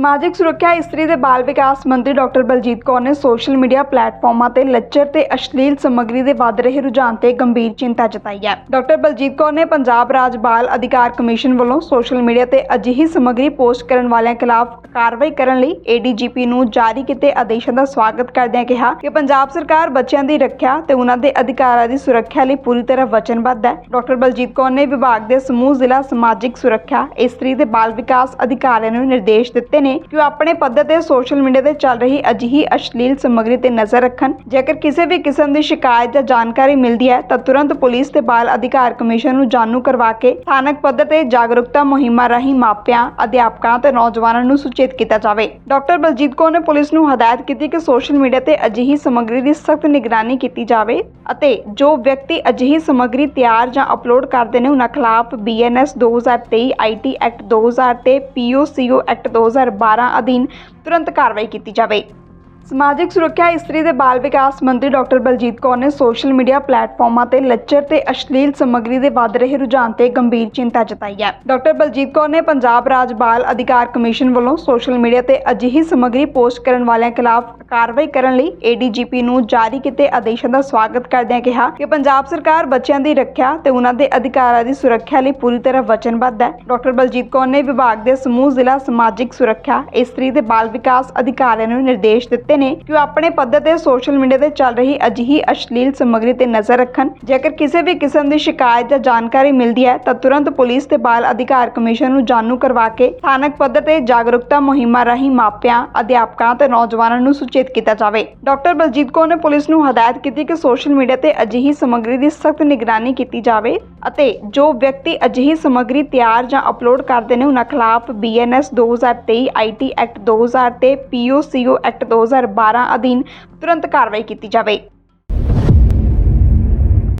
ਸਮਾਜਿਕ ਸੁਰੱਖਿਆ ਇਸਤਰੀ ਦੇ ਬਾਲ ਵਿਕਾਸ ਮੰਤਰੀ ਡਾਕਟਰ ਬਲਜੀਤ ਕੌਰ ਨੇ ਸੋਸ਼ਲ ਮੀਡੀਆ ਪਲੇਟਫਾਰਮਾਂ ਤੇ ਲੱਚਰ ਤੇ ਅਸ਼ਲੀਲ ਸਮੱਗਰੀ ਦੇ ਵੱਧ ਰਹੇ ਰੁਝਾਨ ਤੇ ਗੰਭੀਰ ਚਿੰਤਾ ਜਤਾਈ ਹੈ। ਡਾਕਟਰ ਬਲਜੀਤ ਕੌਰ ਨੇ ਪੰਜਾਬ ਰਾਜ ਬਾਲ ਅਧਿਕਾਰ ਕਮਿਸ਼ਨ ਵੱਲੋਂ ਸੋਸ਼ਲ ਮੀਡੀਆ ਤੇ ਅਜਿਹੀ ਸਮੱਗਰੀ ਪੋਸਟ ਕਰਨ ਵਾਲਿਆਂ ਖਿਲਾਫ ਕਾਰਵਾਈ ਕਰਨ ਲਈ ਏਡੀਜੀਪੀ ਨੂੰ ਜਾਰੀ ਕੀਤੇ ਆਦੇਸ਼ਾਂ ਦਾ ਸਵਾਗਤ ਕਰਦਿਆਂ ਕਿਹਾ ਕਿ ਪੰਜਾਬ ਸਰਕਾਰ ਬੱਚਿਆਂ ਦੀ ਰੱਖਿਆ ਤੇ ਉਹਨਾਂ ਦੇ ਅਧਿਕਾਰਾਂ ਦੀ ਸੁਰੱਖਿਆ ਲਈ ਪੂਰੀ ਤਰ੍ਹਾਂ ਵਚਨਬੱਧ ਹੈ। ਡਾਕਟਰ ਬਲਜੀਤ ਕੌਰ ਨੇ ਵਿਭਾਗ ਦੇ ਸਮੂਹ ਜ਼ਿਲ੍ਹਾ ਸਮਾਜਿਕ ਸੁਰੱਖਿਆ ਇਸਤਰੀ ਤੇ ਬਾਲ ਵਿਕਾਸ ਅਧਿਕਾਰੀਆਂ ਨੂੰ ਨਿਰਦੇਸ਼ ਦਿੱਤੇ ਨੇ ਕਿ ਉਹ ਆਪਣੇ ਪੱਧਰ ਤੇ ਸੋਸ਼ਲ ਮੀਡੀਆ ਤੇ ਚੱਲ ਰਹੀ ਅਜਿਹੀ ਅਸ਼ਲੀਲ ਸਮੱਗਰੀ ਤੇ ਨਜ਼ਰ ਰੱਖਣ। ਜੇਕਰ ਕਿਸੇ ਵੀ ਕਿਸਮ ਦੀ ਸ਼ਿਕਾਇਤ ਜਾਂ ਜਾਣਕਾਰੀ ਮਿਲਦੀ ਹੈ, ਤਾਂ ਤੁਰੰਤ ਪੁਲਿਸ ਤੇ ਬਾਲ ਅਧਿਕਾਰ ਕਮਿਸ਼ਨ ਨੂੰ ਜਾਣੂ ਕਰਵਾ ਕੇ ਸਥਾਨਕ ਪੱਧਰ ਤੇ ਜਾਗਰੂਕਤਾ ਮੁਹਿੰਮਾਂ ਰਾਹੀਂ ਮਾਪਿਆਂ, ਅਧਿਆਪਕਾਂ ਤੇ ਨੌਜਵਾਨਾਂ ਨੂੰ ਸੁਚੇਤ ਕੀਤਾ ਜਾਵੇ। ਡਾਕਟਰ ਬਲਜੀਤ ਕੌਰ ਨੇ ਪੁਲਿਸ ਨੂੰ ਹਦਾਇਤ ਕੀਤੀ ਕਿ ਸੋਸ਼ਲ ਮੀਡੀਆ ਤੇ ਅਜਿਹੀ ਸਮੱਗਰੀ ਦੀ ਸਖਤ ਨਿਗਰਾਨੀ ਕੀਤੀ ਜਾਵੇ ਅਤੇ ਜੋ ਵਿਅਕਤੀ ਅਜਿਹੀ ਸਮੱਗਰੀ ਤਿਆਰ ਜਾਂ ਅਪਲੋਡ ਕਰਦੇ ਨੇ, ਉਹਨਾਂ ਖਿਲਾਫ ਬੀਐਨਐਸ 2023 ਆਈਟੀ ਐਕਟ 2000 ਤੇ ਪੀਓਸੀਓ ਐਕਟ 2012 ਅਧੀਨ ਤੁਰੰਤ ਕਾਰਵਾਈ ਕੀਤੀ ਜਾਵੇ। ਸਮਾਜਿਕ ਸੁਰੱਖਿਆ ਇਸਤਰੀ ਤੇ ਬਾਲ ਵਿਕਾਸ ਮੰਤਰੀ ਡਾਕਟਰ ਬਲਜੀਤ ਕੌਰ ਨੇ ਸੋਸ਼ਲ ਮੀਡੀਆ ਪਲੇਟਫਾਰਮਾਂ ਤੇ ਲੱਚਰ ਤੇ ਅਸ਼ਲੀਲ ਸਮੱਗਰੀ ਦੇ ਵੱਧ ਰਹੇ ਰੁਝਾਨ ਤੇ ਗੰਭੀਰ ਚਿੰਤਾ ਜਤਾਈ ਹੈ। ਡਾਕਟਰ ਬਲਜੀਤ ਕੌਰ ਨੇ ਪੰਜਾਬ ਰਾਜ ਬਾਲ ਅਧਿਕਾਰ ਕਮਿਸ਼ਨ ਵੱਲੋਂ ਸੋਸ਼ਲ ਮੀਡੀਆ ਤੇ ਅਜਿਹੀ ਸਮੱਗਰੀ ਪੋਸਟ ਕਰਨ ਵਾਲਿਆਂ ਖਿਲਾਫ ਕਾਰਵਾਈ ਕਰਨ ਲਈ ਏਡੀਜੀਪੀ ਨੂੰ ਜਾਰੀ ਕੀਤੇ ਆਦੇਸ਼ਾਂ ਦਾ ਸਵਾਗਤ ਕਰਦਿਆਂ ਕਿਹਾ ਕਿ ਪੰਜਾਬ ਸਰਕਾਰ ਬੱਚਿਆਂ ਦੀ ਰੱਖਿਆ ਤੇ ਉਹਨਾਂ ਦੇ ਅਧਿਕਾਰਾਂ ਦੀ ਸੁਰੱਖਿਆ ਲਈ ਪੂਰੀ ਤਰ੍ਹਾਂ ਵਚਨਬੱਧ ਹੈ। ਡਾਕਟਰ ਬਲਜੀਤ ਕੌਰ ਨੇ ਵਿਭਾਗ ਦੇ ਸਮੂਹ ਜ਼ਿਲ੍ਹਾ ਸਮਾਜਿਕ ਸੁਰੱਖਿਆ ਇਸਤਰੀ ਤੇ ਬਾਲ ਵਿਕਾਸ ਅਧਿਕਾਰੀਆਂ ਨੂੰ ਨਿਰਦੇਸ਼ ਦਿੱਤੇ ਨੇ ਕਿ ਉਹ ਆਪਣੇ ਪੱਧਰ ਤੇ ਸੋਸ਼ਲ ਮੀਡੀਆ ਤੇ ਚੱਲ ਰਹੀ ਅਜਿਹੀ ਅਸ਼ਲੀਲ ਸਮੱਗਰੀ ਤੇ ਨਜ਼ਰ ਰੱਖਣ। ਜੇਕਰ ਕਿਸੇ ਵੀ ਕਿਸਮ ਦੀ ਸ਼ਿਕਾਇਤ ਜਾਂ ਜਾਣਕਾਰੀ ਮਿਲਦੀ ਹੈ, ਤਾਂ ਤੁਰੰਤ ਪੁਲਿਸ ਤੇ ਬਾਲ ਅਧਿਕਾਰ ਕਮਿਸ਼ਨ ਨੂੰ ਜਾਣੂ ਕਰਵਾ ਕੇ ਸਥਾਨਕ ਪੱਧਰ ਤੇ ਜਾਗਰੂਕਤਾ ਮੁਹਿੰਮਾਂ ਰਾਹੀਂ ਮਾਪਿਆਂ, ਅਧਿਆਪਕਾਂ ਤੇ ਨੌਜਵਾਨਾਂ ਨੂੰ ਸੁਚੇਤ ਕੀਤਾ ਜਾਵੇ। ਡਾਕਟਰ ਬਲਜੀਤ ਕੌਰ ਨੇ ਪੁਲਿਸ ਨੂੰ ਹਦਾਇਤ ਕੀਤੀ ਕਿ ਸੋਸ਼ਲ ਮੀਡੀਆ ਤੇ ਅਜਿਹੀ ਸਮੱਗਰੀ ਦੀ ਸਖਤ ਨਿਗਰਾਨੀ ਕੀਤੀ ਜਾਵੇ। ਅਤੇ ਜੋ ਵਿਅਕਤੀ ਅਜਿਹੀ ਸਮੱਗਰੀ ਤਿਆਰ ਜਾਂ ਅਪਲੋਡ ਕਰਦੇ ਨੇ, ਉਹਨਾਂ ਖਿਲਾਫ ਬੀਐਨਐਸ 2023 ਆਈਟੀ ਐਕਟ 2000 ਤੇ ਪੀਓਸੀਓ ਐਕਟ 2012 ਅਧੀਨ ਤੁਰੰਤ ਕਾਰਵਾਈ ਕੀਤੀ ਜਾਵੇ।